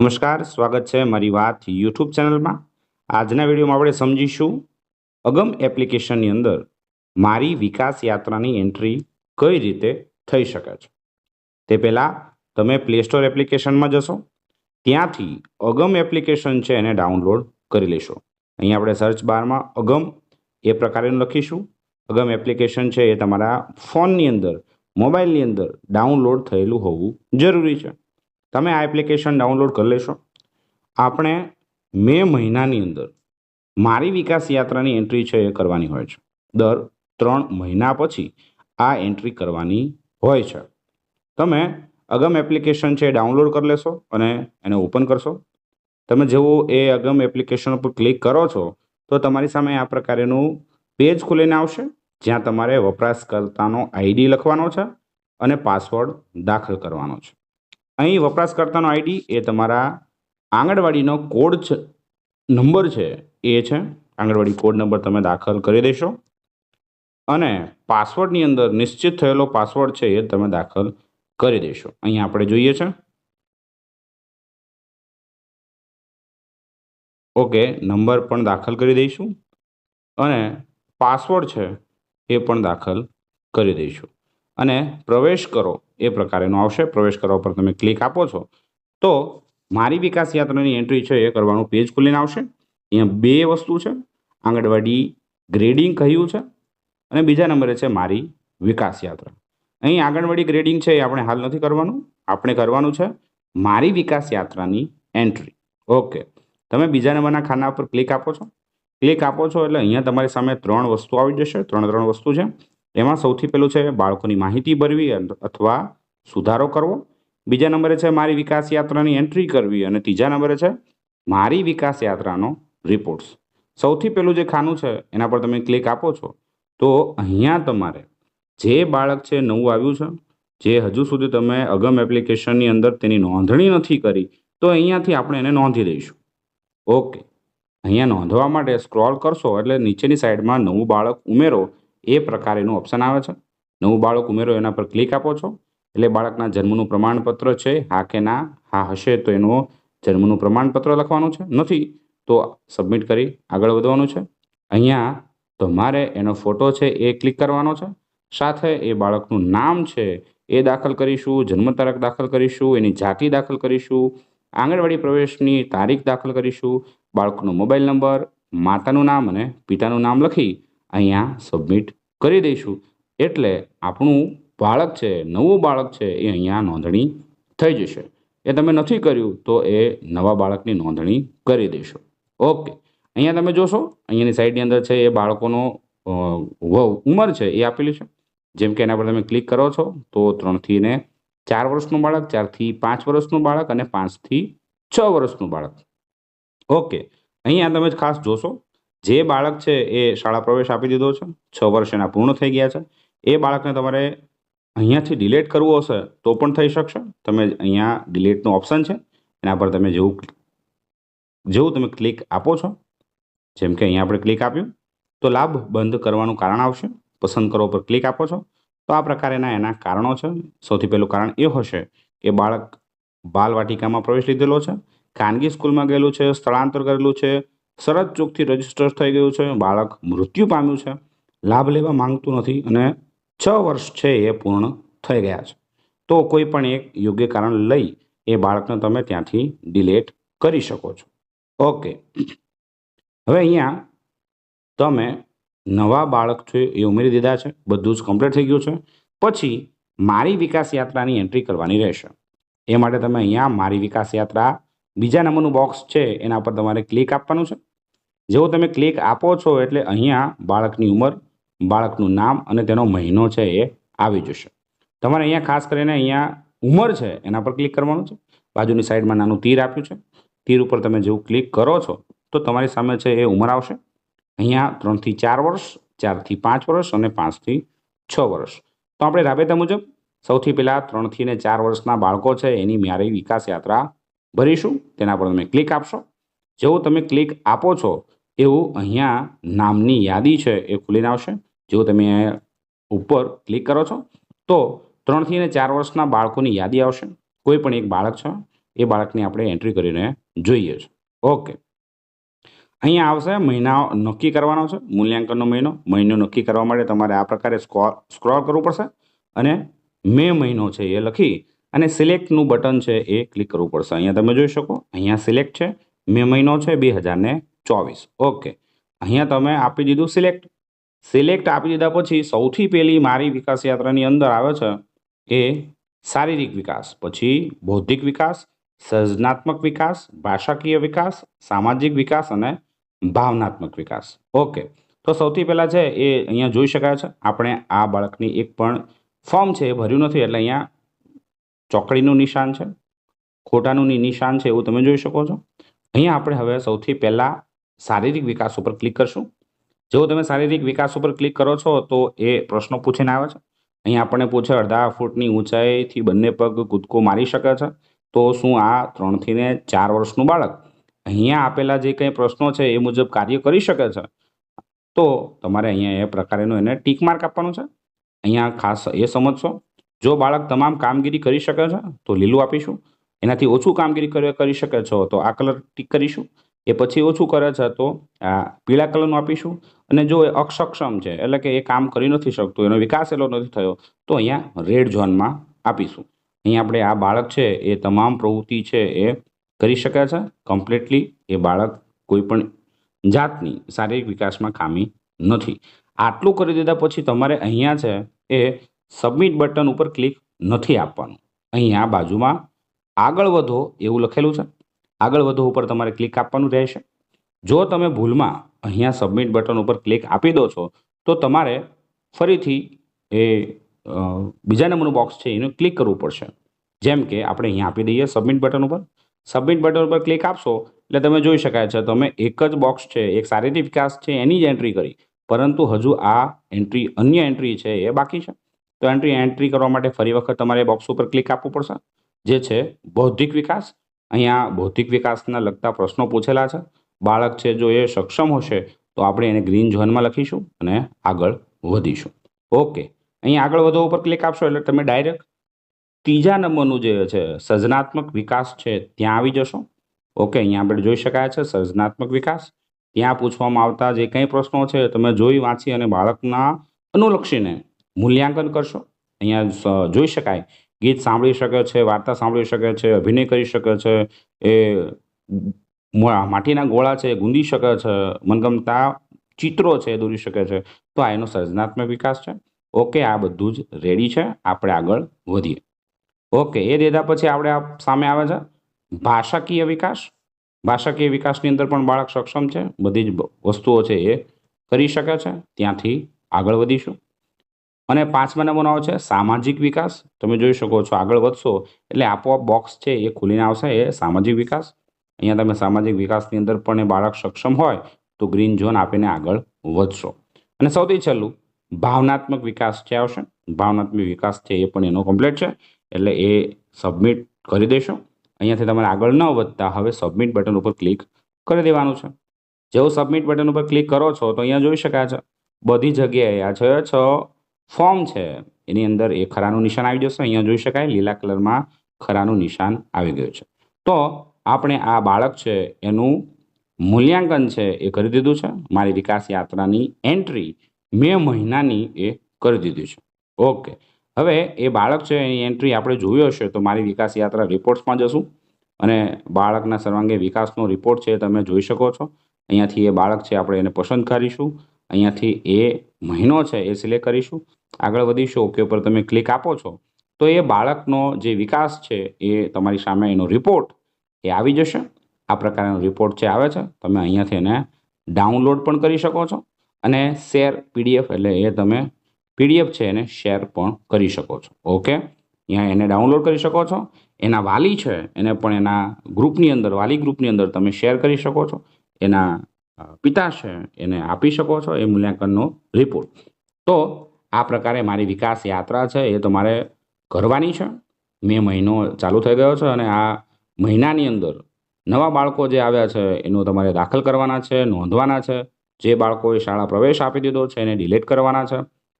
નમસ્કાર, સ્વાગત છે મારી વાત યુટ્યુબ ચેનલમાં. આજના વિડીયોમાં આપણે સમજીશું અગમ એપ્લિકેશનની અંદર મારી વિકાસ યાત્રાની એન્ટ્રી કઈ રીતે થઈ શકે છે. તે પહેલાં તમે પ્લે સ્ટોર એપ્લિકેશનમાં જશો. ત્યાંથી અગમ એપ્લિકેશન છે એને ડાઉનલોડ કરી લેશો. અહીં આપણે સર્ચ બારમાં અગમ એ પ્રકારેનું લખીશું. અગમ એપ્લિકેશન છે એ તમારા ફોનની અંદર, મોબાઈલની અંદર ડાઉનલોડ થયેલું હોવું જરૂરી છે. તમે આ એપ્લિકેશન ડાઉનલોડ કરી લેશો. આપણે મે મહિનાની અંદર મારી વિકાસ યાત્રાની એન્ટ્રી છે એ કરવાની હોય છે. દર ત્રણ મહિના પછી આ એન્ટ્રી કરવાની હોય છે. તમે અગમ એપ્લિકેશન છે ડાઉનલોડ કરી લેશો અને એને ઓપન કરશો. તમે જેવું એ અગમ એપ્લિકેશન ઉપર ક્લિક કરો છો, તો તમારી સામે આ પ્રકારેનું પેજ ખુલીને આવશે, જ્યાં તમારે વપરાશકર્તાનો આઈડી લખવાનો છે અને પાસવર્ડ દાખલ કરવાનો છે. અહીં વપરાશકર્તાનો આઈડી એ તમારા આંગણવાડીનો કોડ છે, નંબર છે, એ છે. આંગણવાડી કોડ નંબર તમે દાખલ કરી દેશો. અને પાસવર્ડની અંદર નિશ્ચિત થયેલો પાસવર્ડ છે એ તમે દાખલ કરી દેશો. અહીં આપણે જોઈએ છે. ઓકે, નંબર પણ દાખલ કરી દઈશું. અને પાસવર્ડ છે એ પણ દાખલ કરી દઈશું. અને પ્રવેશ કરો, એ પ્રકારેનો આવશે. પ્રવેશ કરવા પર તમે ક્લિક આપો છો, તો મારી વિકાસ યાત્રાની એન્ટ્રી છે એ કરવાનું પેજ ખુલીને આવશે. અહીંયા બે વસ્તુ છે, આંગણવાડી ગ્રેડિંગ કહ્યું છે અને બીજા નંબરે છે મારી વિકાસ યાત્રા. અહીં આંગણવાડી ગ્રેડિંગ છે એ આપણે હાલ નથી કરવાનું, આપણે કરવાનું છે મારી વિકાસ યાત્રાની એન્ટ્રી ઓકે તમે બીજા નંબરના ખાના પર ક્લિક આપો છો. ક્લિક આપો છો એટલે અહીંયા તમારી સામે ત્રણ વસ્તુ આવી જશે, ત્રણ ત્રણ વસ્તુ છે. એમાં સૌથી પહેલું છે બાળકોની માહિતી ભરવી અથવા સુધારો કરવો. બીજા નંબરે છે મારી વિકાસ યાત્રાની એન્ટ્રી કરવી અને ત્રીજા નંબરે છે મારી વિકાસ યાત્રાનો રિપોર્ટ્સ. સૌથી પહેલું જે ખાનું છે એના પર તમે ક્લિક આપો છો, તો અહીંયા તમારે જે બાળક છે નવું આવ્યું છે, જે હજુ સુધી તમે અગમ એપ્લિકેશનની અંદર તેની નોંધણી નથી કરી, તો અહીંયાથી આપણે એને નોંધી દઈશું ઓકે. અહીંયા નોંધવા માટે સ્ક્રોલ કરશો એટલે નીચેની સાઈડમાં નવું બાળક ઉમેરો એ પ્રકારેનું ઓપ્શન આવે છે. નવું બાળક ઉમેરો, એના પર ક્લિક આપો છો. એટલે બાળકના જન્મનું પ્રમાણપત્ર છે, હા કે ના, હા હશે તો એનું જન્મનું પ્રમાણપત્ર લખવાનું છે. નથી તો સબમિટ કરી આગળ વધવાનું છે. અહીંયા તમારે એનો ફોટો છે એ ક્લિક કરવાનો છે. સાથે એ બાળકનું નામ છે એ દાખલ કરીશું, જન્મ તારીખ દાખલ કરીશું, એની જાતિ દાખલ કરીશું, આંગણવાડી પ્રવેશની તારીખ દાખલ કરીશું, બાળકનો મોબાઈલ નંબર માતાનું નામ અને પિતાનું નામ લખી અહીંયા સબમિટ કરી દઈશું. એટલે આપણું બાળક છે, નવું બાળક છે, એ અહીંયા નોંધણી થઈ જશે. એ તમે નથી કર્યું તો એ નવા બાળકની નોંધણી કરી દેશો. ઓકે. અહીંયા તમે જોશો, અહીંયાની સાઈડની અંદર છે, એ બાળકોનો ઉંમર છે, એ આપેલી છે. જેમ કે એના પર તમે ક્લિક કરો છો, તો ત્રણથી ને ચાર વર્ષનું બાળક, ચારથી પાંચ વર્ષનું બાળક અને પાંચથી છ વર્ષનું બાળક. ઓકે. અહીંયા તમે ખાસ જોશો જે બાળક છે એ શાળા પ્રવેશ આપી દીધો છે, છ વર્ષ એના પૂર્ણ થઈ ગયા છે. એ બાળકને તમારે અહીંયાથી ડિલેટ કરવું હશે તો પણ થઈ શકશે. તમે અહીંયા ડિલેટનું ઓપ્શન છે. એના પર તમે જેવું જેવું તમે ક્લિક આપો છો, જેમ કે અહીંયા આપણે ક્લિક આપ્યું, તો લાભ બંધ કરવાનું કારણ આવશે. પસંદ કરો પર ક્લિક આપો છો. તો આ પ્રકારેના એના કારણો છે. સૌથી પહેલું કારણ એ હશે કે બાળક બાલવાટિકામાં પ્રવેશ લીધેલો છે. ખાનગી સ્કૂલમાં ગયેલું છે, સ્થળાંતર કરેલું છે. શરત ચોકથી રજિસ્ટર થઈ ગયું છે. બાળક મૃત્યુ પામ્યું છે. લાભ લેવા માંગતું નથી અને છ વર્ષ છે એ પૂર્ણ થઈ ગયા છે. તો કોઈ પણ એક યોગ્ય કારણ લઈ એ બાળકને તમે ત્યાંથી ડિલેટ કરી શકો છો. ઓકે. હવે અહીંયા તમે નવા બાળક છે એ ઉમેરી દીધા છે. બધું જ કમ્પ્લીટ થઈ ગયું છે. પછી મારી વિકાસ યાત્રાની એન્ટ્રી કરવાની રહેશે. એ માટે તમે અહીંયા મારી વિકાસ યાત્રા બીજા નંબરનું બોક્સ છે, એના પર તમારે ક્લિક આપવાનું છે. જેવું તમે ક્લિક આપો છો એટલે અહીંયા બાળકની ઉંમર, બાળકનું નામ અને તેનો મહિનો છે એ આવી જશે. તમારે અહીંયા ખાસ કરીને અહીંયા ઉંમર છે, એના પર ક્લિક કરવાનું છે. બાજુની સાઈડમાં નાનું તીર આપ્યું છે. તીર ઉપર તમે જેવું ક્લિક કરો છો, તો તમારી સામે છે એ ઉંમર આવશે. અહીંયા ત્રણથી ચાર વર્ષ, ચારથી પાંચ વર્ષ અને પાંચથી છ વર્ષ. તો આપણે રાબેતા મુજબ સૌથી પહેલાં ત્રણથી ને ચાર વર્ષના બાળકો છે, એની મારી વિકાસ યાત્રા ભરીશું, તેના પર તમે ક્લિક આપશો. જેવું તમે ક્લિક આપો છો, એવું અહીંયા નામની યાદી છે એ ખુલીને આવશે. જેવું તમે ઉપર ક્લિક કરો છો, તો ત્રણથી ને ચાર વર્ષના બાળકોની યાદી આવશે. કોઈ પણ એક બાળક છે, એ બાળકની આપણે એન્ટ્રી કરીને જોઈએ છે. ઓકે અહીંયા આવશે મહિના નક્કી કરવાનો છે, મૂલ્યાંકનનો મહિનો. મહિનો નક્કી કરવા માટે તમારે આ પ્રકારે સ્ક્રોલ કરવું પડશે. અને મે મહિનો છે એ લખી અને સિલેક્ટનું બટન છે એ ક્લિક કરવું પડશે. અહીંયા તમે જોઈ શકો, અહીંયા સિલેક્ટ છે, મે મહિનો છે બે હજારને ચોવીસ. ઓકે અહીંયા તમે આપી દીધું સિલેક્ટ સિલેક્ટ આપી દીધા પછી સૌથી પહેલી મારી વિકાસ યાત્રાની અંદર આવે છે એ શારીરિક વિકાસ, પછી બૌદ્ધિક વિકાસ, સર્જનાત્મક વિકાસ, ભાષાકીય વિકાસ, સામાજિક વિકાસ અને ભાવનાત્મક વિકાસ. ઓકે તો સૌથી પહેલાં છે એ અહીંયા જોઈ શકાય છે. આપણે આ બાળકની એક પણ ફોર્મ છે એ ભર્યું નથી, એટલે અહીંયા ચોકડીનું નિશાન છે, ખોટાનું નિશાન છે એવું તમે જોઈ શકો છો. અહીંયા આપણે હવે સૌથી પહેલાં શારીરિક વિકાસ ઉપર ક્લિક કરશું. જેવો તમે શારીરિક વિકાસ ઉપર ક્લિક કરો છો તો એ પ્રશ્નો પૂછીને આવે છે. અહીંયા આપણને પૂછે અડધા ફૂટની ઊંચાઈથી બંને પગ કૂદકો મારી શકે છે. તો શું આ ત્રણથી ને ચાર વર્ષનું બાળક? અહીંયા આપેલા જે કંઈ પ્રશ્નો છે એ મુજબ કાર્ય કરી શકે છે. તો તમારે અહીંયા એ પ્રકારેનું એને ટીક માર્ક આપવાનું છે. અહીંયા ખાસ એ સમજશો. જો બાળક તમામ કામગીરી કરી શકે છે, તો લીલું આપીશું. એનાથી ઓછું કામગીરી કરી શકે છો, તો આ કલર ટીક કરીશું. એ પછી ઓછું કરે છે, તો આ પીળા કલરનું આપીશું. અને જો એ અક્ષક્ષમ છે, એટલે કે એ કામ કરી નથી શકતું, એનો વિકાસ એટલો નથી થયો, તો અહીંયા રેડ ઝોનમાં આપીશું. અહીંયા આપણે આ બાળક છે, એ તમામ પ્રવૃત્તિ છે, એ કરી શકે છે. કમ્પ્લીટલી એ બાળક કોઈ પણ જાતની શારીરિક વિકાસમાં ખામી નથી. આટલું કરી દીધા પછી તમારે અહીંયા છે, એ સબમિટ બટન ઉપર ક્લિક નથી આપવાનું. અહીં આ બાજુમાં આગળ વધો એવું લખેલું છે. આગળ વધો ઉપર તમારે ક્લિક આપવાનું રહેશે. જો તમે ભૂલમાં અહીંયા સબમિટ બટન ઉપર ક્લિક આપી દો છો, તો તમારે ફરીથી એ બીજા નંબરનું બોક્સ છે એનું ક્લિક કરવું પડશે. જેમ કે આપણે અહીંયા આપી દઈએ સબમિટ બટન ઉપર. સબમિટ બટન ઉપર ક્લિક આપશો, એટલે તમે જોઈ શકાય છે, તમે એક જ બોક્સ છે, એક શારીરિક વિકાસ છે, એની જ એન્ટ્રી કરી. પરંતુ હજુ આ એન્ટ્રી અન્ય એન્ટ્રી છે, એ બાકી છે. તો એન્ટ્રી એન્ટ્રી કરવા માટે ફરી વખત તમારે બોક્સ ઉપર ક્લિક આપવું પડશે. જે છે બૌદ્ધિક વિકાસ. અહીંયા બૌદ્ધિક વિકાસના લગતા પ્રશ્નો પૂછેલા છે. બાળક છે, જો એ સક્ષમ હશે, તો આપણે એને ગ્રીન ઝોનમાં લખીશું અને આગળ વધીશું. ઓકે. અહીંયા આગળ વધવા ઉપર ક્લિક આપશો એટલે તમે ડાયરેક્ટ ત્રીજા નંબરનું જે છે, સર્જનાત્મક વિકાસ છે, ત્યાં આવી જશો. ઓકે, અહીંયા આપણે જોઈ શકાય છે, સર્જનાત્મક વિકાસ. ત્યાં પૂછવામાં આવતા જે કંઈ પ્રશ્નો છે તમે જોઈ, વાંચી અને બાળકના અનુલક્ષીને મૂલ્યાંકન કરશો. અહીંયા જોઈ શકાય. ગીત સાંભળી શકે છે, વાર્તા સાંભળી શકે છે, અભિનય કરી શકે છે, એ માટીના ગોળા છે, ગુંદી શકે છે, મનગમતા ચિત્રો છે દોરી શકે છે. તો આ એનો સર્જનાત્મક વિકાસ છે. ઓકે, આ બધું જ રેડી છે. આપણે આગળ વધીએ. ઓકે, એ દેદા પછી આપણે સામે આવે છે. ભાષાકીય વિકાસ. ભાષાકીય વિકાસની અંદર પણ બાળક સક્ષમ છે. બધી જ વસ્તુઓ છે એ કરી શકે છે. ત્યાંથી આગળ વધીશું. અને પાંચમા નંબરનો છે, સામાજિક વિકાસ. તમે જોઈ શકો છો, આગળ વધશો, એટલે આપોઆપ બોક્સ છે એ ખુલીને આવશે, એ સામાજિક વિકાસ. અહીંયા તમે સામાજિક વિકાસની અંદર પણ એ બાળક સક્ષમ હોય, તો ગ્રીન ઝોન આપીને આગળ વધશો. અને સૌથી છેલ્લું, ભાવનાત્મક વિકાસ છે, આવશે. ભાવનાત્મક વિકાસ છે એ પણ એનો કમ્પ્લીટ છે, એટલે એ સબમિટ કરી દેશો. અહીંયાથી તમારે આગળ ન વધતા હવે સબમિટ બટન ઉપર ક્લિક કરી દેવાનું છે. જેવું સબમિટ બટન ઉપર ક્લિક કરો છો, તો અહીંયા જોઈ શકાય છે, બધી જગ્યાએ આ છ છ ફોર્મ છે. એની અંદર એ ખરાનું નિશાન આવી જશે. અહીંયા જોઈ શકાય, લીલા કલરમાં ખરાનું નિશાન આવી ગયું છે. તો આપણે આ બાળક છે, એનું મૂલ્યાંકન છે એ કરી દીધું છે. મારી વિકાસ યાત્રાની એન્ટ્રી મે મહિનાની એ કરી દીધી છે. ઓકે. હવે એ બાળક છે, એની એન્ટ્રી આપણે જોયો હશે, તો મારી વિકાસ યાત્રા રિપોર્ટ્સમાં જશું. અને બાળકના સર્વાંગે વિકાસનો રિપોર્ટ છે તમે જોઈ શકો છો. અહીંયાથી એ બાળક છે, આપણે એને પસંદ કરીશું. અહીંયાથી એ મહિનો છે એ સિલેક્ટ કરીશું. આગળ વધીશું. ઓકે ઉપર તમે ક્લિક આપો છો. તો એ બાળકનો જે વિકાસ છે એ તમારી સામે એનો રિપોર્ટ એ આવી જશે. આ પ્રકારનો રિપોર્ટ જે આવે છે. તમે અહીંયાથી એને ડાઉનલોડ પણ કરી શકો છો અને શેર પીડીએફ એટલે એ તમે પીડીએફ છે એને શેર પણ કરી શકો છો. ઓકે? અહીંયા એને ડાઉનલોડ કરી શકો છો. એના વાલી છે એને પણ એના ગ્રુપની અંદર, વાલી ગ્રુપની અંદર તમે શેર કરી શકો છો. એના પિતા છે, એને આપી શકો છો, એ મૂલ્યાંકનનો રિપોર્ટ તો આ પ્રકારે મારી વિકાસ યાત્રા છે, એ તમારે કરવાની છે. મે મહિનો ચાલુ થઈ ગયો છે અને આ મહિનાની અંદર નવા બાળકો જે આવ્યા છે, એનું તમારે દાખલ કરવાના છે, નોંધવાના છે. જે બાળકોએ શાળા પ્રવેશ આપી દીધો છે, એને ડિલેટ કરવાના છે.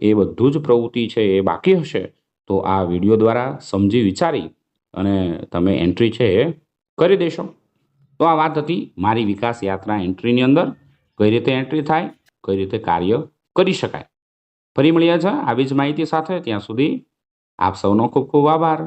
એ બધું જ પ્રવૃત્તિ છે, એ બાકી હશે. તો આ વીડિયો દ્વારા સમજી વિચારી અને તમે એન્ટ્રી છે, એ કરી દેશો. તો આ વાત હતી મારી વિકાસ યાત્રા એન્ટ્રીની અંદર. કઈ રીતે એન્ટ્રી થાય? કઈ રીતે કાર્ય કરી શકાય? ફરી મળ્યા છે આવી જ માહિતી સાથે. ત્યાં સુધી આપ સૌનો ખૂબ ખૂબ આભાર.